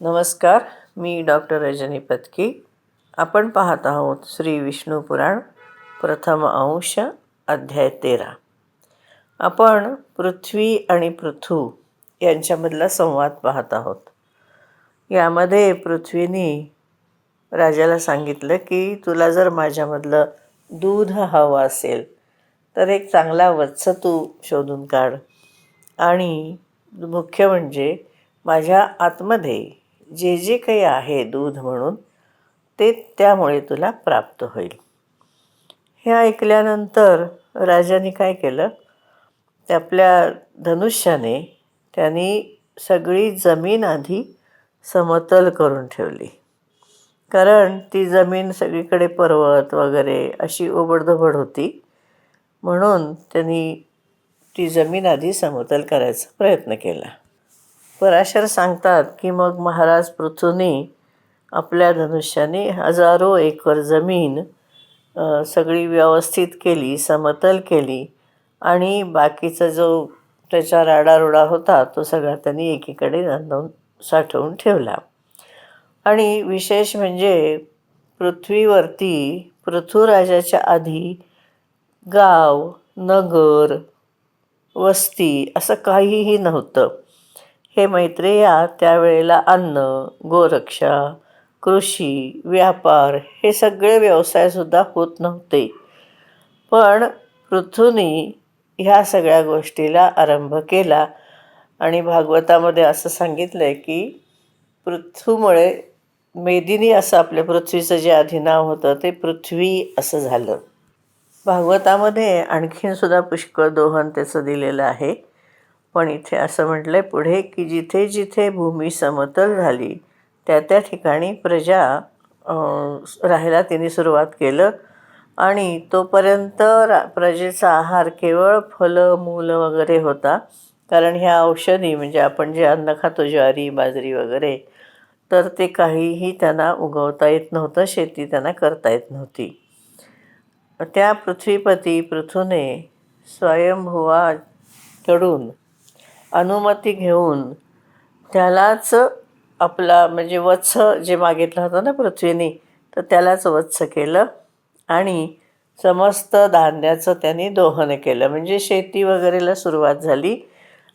नमस्कार मी डॉक्टर रजनी पत्की. आपण पाहत आहोत श्री विष्णू पुराण प्रथम अंश अध्याय तेरा. आपण पृथ्वी आणि पृथू यांच्यामधला संवाद पाहत आहोत. यामध्ये पृथ्वीने राजाला सांगितलं की तुला जर माझ्यामधलं दूध हवं असेल तर एक चांगला वत्स तू शोधून काढ. आणि मुख्य म्हणजे माझ्या आतमध्ये जे जे काही आहे दूध म्हणून ते त्यामुळे तुला प्राप्त होईल. हे ऐकल्यानंतर राजाने काय केलं? ते आपल्या धनुष्याने त्यांनी सगळी जमीन आधी समतल करून ठेवली. कारण ती जमीन सगळीकडे पर्वत वगैरे अशी ओबडधोबड होती म्हणून त्यांनी ती जमीन आधी समतल करायचा प्रयत्न केला. पराशर सांगतात की मग महाराज पृथूने आपल्या धनुष्याने हजारो एकर जमीन सगळी व्यवस्थित केली समतल केली आणि बाकीचा जो त्याचा राडारोडा होता तो सगळा त्यांनी एकीकडे नांदवून साठवून ठेवला. आणि विशेष म्हणजे पृथ्वीवरती पृथ्वीराजाच्या आधी गाव नगर वस्ती असं काहीही नव्हतं. हे मैत्रेया त्यावेळेला अन्न गोरक्षा कृषी व्यापार हे सगळे व्यवसायसुद्धा होत नव्हते. पण पृथ्वीनी ह्या सगळ्या गोष्टीला आरंभ केला आणि भागवतामध्ये असं सांगितलं आहे की पृथ्वीमुळे मेदिनी असं आपल्या पृथ्वीचं जे आधी नाव होतं ते पृथ्वी असं झालं. भागवतामध्ये आणखीनसुद्धा पुष्कळ दोहन त्याचं दिलेलं आहे. पण इथे असं म्हटलं आहे पुढे की जिथे जिथे भूमी समतल झाली त्या त्या ठिकाणी प्रजा राहायला तिने सुरुवात केलं. आणि तोपर्यंत रा प्रजेचा आहार केवळ फलं मुलं वगैरे होता. कारण ह्या औषधी म्हणजे आपण जे अन्न खातो ज्वारी बाजरी वगैरे तर ते काहीही त्यांना उगवता येत नव्हतं शेती त्यांना करता येत नव्हती. त्या पृथ्वीपती पृथूने स्वयंभुवाकडून अनुमती घेऊन त्यालाच आपला म्हणजे वत्स जे मागितलं होतं ना पृथ्वीने तर त्यालाच वत्स केलं आणि समस्त धान्याचं त्यांनी दोहन केलं. म्हणजे शेती वगैरेला सुरुवात झाली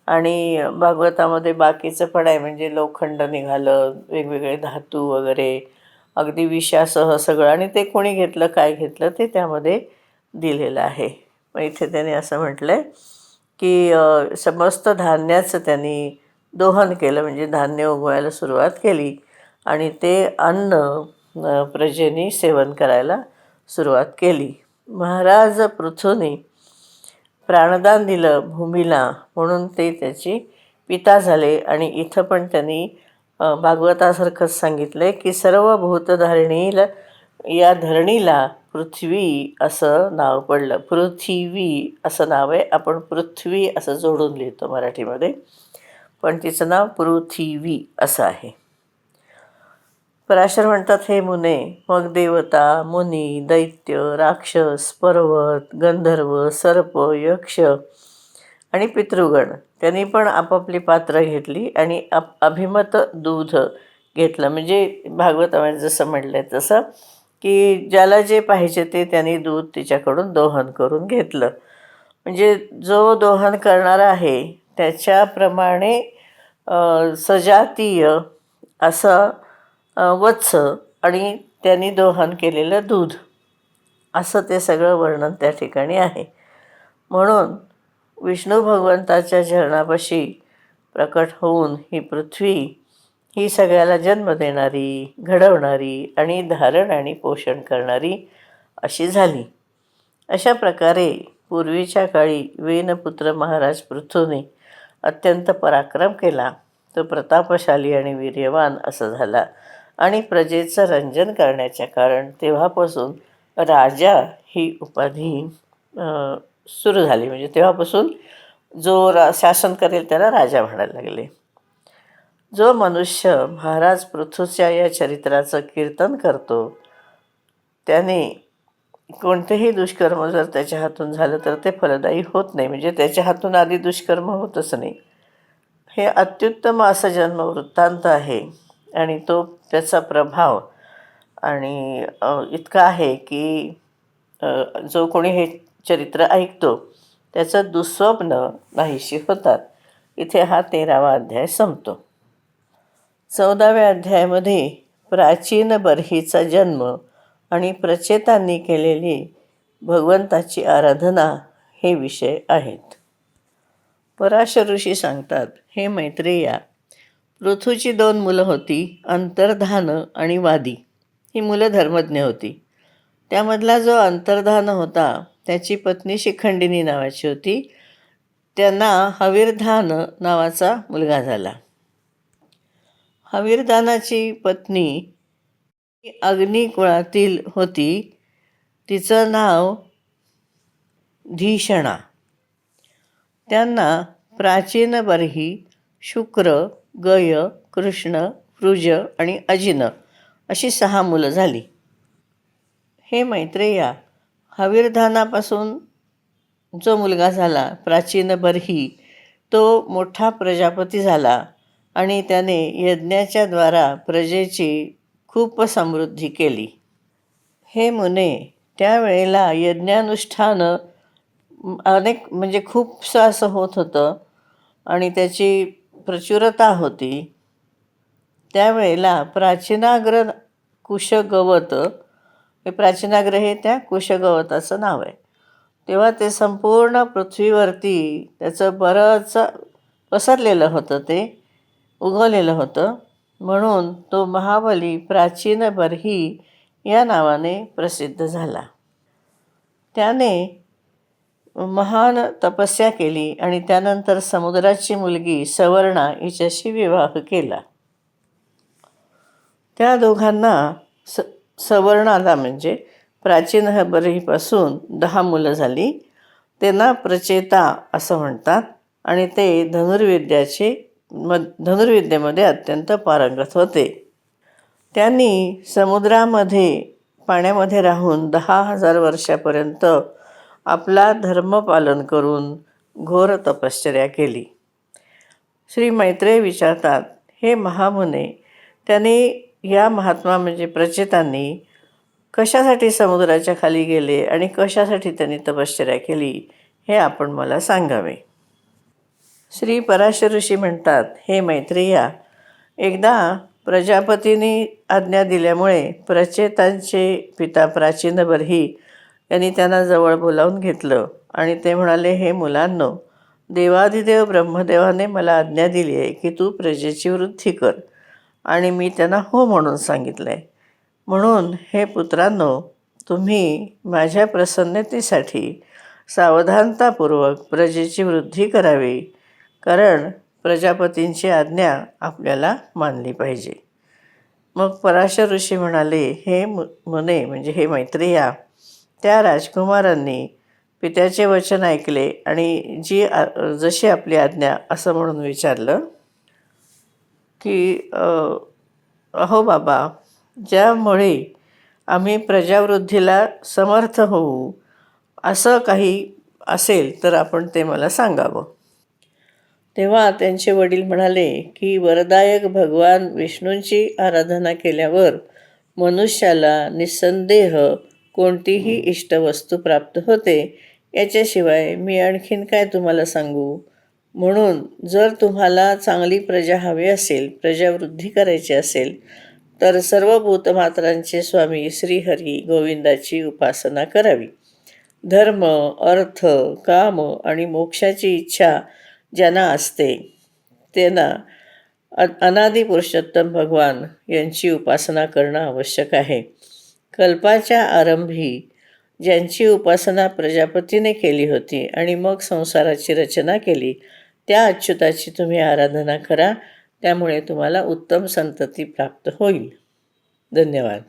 आणि भागवतामध्ये बाकीचं पण आहे. म्हणजे लोखंड निघालं वेगवेगळे धातू वगैरे अगदी विषासह सगळं. आणि ते कोणी घेतलं काय घेतलं ते त्यामध्ये दिलेलं आहे. मग इथे त्याने असं म्हटलं आहे की समस्त धान्याचं त्यांनी दोहन केलं म्हणजे धान्य उगवायला सुरुवात केली आणि ते अन्न प्रजेने प्रजेनी सेवन करायला सुरुवात केली. महाराज पृथूने प्राणदान दिलं भूमीला म्हणून ते त्याची पिता झाले आणि इथं पण त्यांनी भागवतासारखंच सांगितलं आहे की सर्व भूतधारणीला या धरणीला पृथ्वी असं नाव पडलं. पृथ्वी असं नाव आहे. आपण पृथ्वी असं जोडून लिहितो मराठीमध्ये. पण तिचं नाव पृथ्वी असं आहे. पराशर म्हणतात हे मुने मग देवता मुनी दैत्य राक्षस पर्वत गंधर्व सर्प यक्ष आणि पितृगण त्यांनी पण आपापली पात्र घेतली आणि अप अभिमत दूध घेतलं. म्हणजे भागवतामध्ये जसं म्हटलं आहे तसं की ज्याला जे पाहिजे ते त्यांनी दूध तिच्याकडून दोहन करून घेतलं. म्हणजे जो दोहन करणारा आहे त्याच्याप्रमाणे सजातीय असं वत्स आणि त्यांनी दोहन केलेलं दूध. असं ते सगळं वर्णन त्या ठिकाणी आहे. म्हणून विष्णू भगवंताच्या झरणापाशी प्रकट होऊन ही पृथ्वी ही सगळ्याला जन्म देणारी घडवणारी आणि धारण आणि पोषण करणारी अशी झाली. अशा प्रकारे पूर्वीच्या काळी वेनपुत्र महाराज पृथूने अत्यंत पराक्रम केला. तो प्रतापशाली आणि वीर्यवान असं झाला आणि प्रजेचं रंजन करण्याच्या कारण तेव्हापासून राजा ही उपाधी सुरू झाली. म्हणजे तेव्हापासून जो रा शासन करेल त्याला राजा म्हणायला लागले. जो मनुष्य महाराज पृथ्वीच्या या चरित्राचं कीर्तन करतो त्याने कोणतेही दुष्कर्म जर त्याच्या हातून झालं तर ते फलदायी होत नाही. म्हणजे त्याच्या हातून आधी दुष्कर्म होतच नाही. हे अत्युत्तम असं जन्मवृत्तांत आहे आणि तो त्याचा प्रभाव आणि इतका आहे की जो कोणी हे चरित्र ऐकतो त्याचं दुःस्वप्न नाहीशी होतात. इथे हा तेरावा अध्याय संपतो. चौदाव्या अध्यायामध्ये प्राचीन बर्हीचा जन्म आणि प्रचेतांनी केलेली भगवंताची आराधना हे विषय आहेत. पराशर ऋषी सांगतात हे मैत्रेया पृथूची दोन मुलं होती अंतर्धान आणि वादी. ही मुलं धर्मज्ञ होती. त्यामधला जो अंतर्धान होता त्याची पत्नी शिखंडिनी नावाची होती. त्यांना हवीरधान नावाचा मुलगा झाला. हवीरधानाची पत्नी ही अग्निकुळातील होती. तिचं नाव धीषणा त्यांना प्राचीन बर्ही शुक्र गय कृष्ण वृज आणि अजिन अशी सहा मुलं झाली. हे मैत्रेया हवीरधानापासून जो मुलगा झाला प्राचीन बर्ही तो मोठा प्रजापती झाला. आणि त्याने यज्ञाच्या द्वारा प्रजेची खूप समृद्धी केली. हे मुने त्यावेळेला यज्ञानुष्ठानं अनेक म्हणजे खूपसं असं होत होतं आणि त्याची प्रचुरता होती. त्यावेळेला प्राचीनाग्र कुशगवत हे प्राचीनाग्र हे त्या कुशगवताचं नाव आहे. तेव्हा ते संपूर्ण पृथ्वीवरती त्याचं बरंच पसरलेलं होतं ते. उगवलेलं होतं. म्हणून तो महाबली प्राचीन बरही या नावाने प्रसिद्ध झाला. त्याने महान तपस्या केली आणि त्यानंतर समुद्राची मुलगी सवर्णा हिच्याशी विवाह केला. त्या दोघांना स सवर्णाला म्हणजे प्राचीन हबरीपासून दहा मुलं झाली. त्यांना प्रचेता असं म्हणतात आणि ते धनुर्विद्याचे म धनुर्विद्येमध्ये अत्यंत पारंगत होते. त्यांनी समुद्रामध्ये पाण्यामध्ये राहून दहा हजार वर्षापर्यंत आपला धर्म पालन करून घोर तपश्चर्या केली. श्री मैत्रेय विचारतात हे महामुने त्यांनी या महात्मा म्हणजे प्रचेतांनी कशासाठी समुद्राच्या खाली गेले आणि कशासाठी त्यांनी तपश्चर्या केली हे आपण मला सांगावे? श्री पराशर ऋषी म्हणतात हे मैत्रिया एकदा प्रजापतीने आज्ञा दिल्यामुळे प्रचेतांचे पिता प्राचीन बरही यांनी त्यांना जवळ बोलावून घेतलं आणि ते म्हणाले हे मुलांनो देवादिदेव ब्रह्मदेवाने मला आज्ञा दिली आहे की तू प्रजेची वृद्धी कर आणि मी त्यांना हो म्हणून सांगितलं आहे म्हणून हे पुत्रांनो तुम्ही माझ्या प्रसन्नतेसाठी सावधानतापूर्वक प्रजेची वृद्धी करावी. कारण प्रजापतींची आज्ञा आपल्याला मानली पाहिजे. मग पराशर ऋषी म्हणाले हे मु मुने म्हणजे हे मैत्रिया त्या राजकुमारांनी पित्याचे वचन ऐकले आणि जी आ जशी आपली आज्ञा असं म्हणून विचारलं की अहो बाबा ज्यामुळे आम्ही प्रजावृद्धीला समर्थ होऊ असं काही असेल तर आपण ते मला सांगावं. तेव्हा त्यांचे वडील म्हणाले की वरदायक भगवान विष्णूंची आराधना केल्यावर मनुष्याला निसंदेह कोणतीही इष्टवस्तू प्राप्त होते याच्याशिवाय मी आणखीन काय तुम्हाला सांगू? म्हणून जर तुम्हाला चांगली प्रजा हवी असेल प्रजावृद्धी करायची असेल तर सर्व भूतमात्रांचे स्वामी श्रीहरी गोविंदाची उपासना करावी. धर्म अर्थ काम आणि मोक्षाची इच्छा ज्यांना असते त्यांना अ अनादि पुरुषोत्तम भगवान यांची उपासना करणं आवश्यक आहे. कल्पाच्या आरंभी ज्यांची उपासना प्रजापतीने केली होती आणि मग संसाराची रचना केली त्या अच्युताची तुम्ही आराधना करा त्यामुळे तुम्हाला उत्तम संतती प्राप्त होईल. धन्यवाद.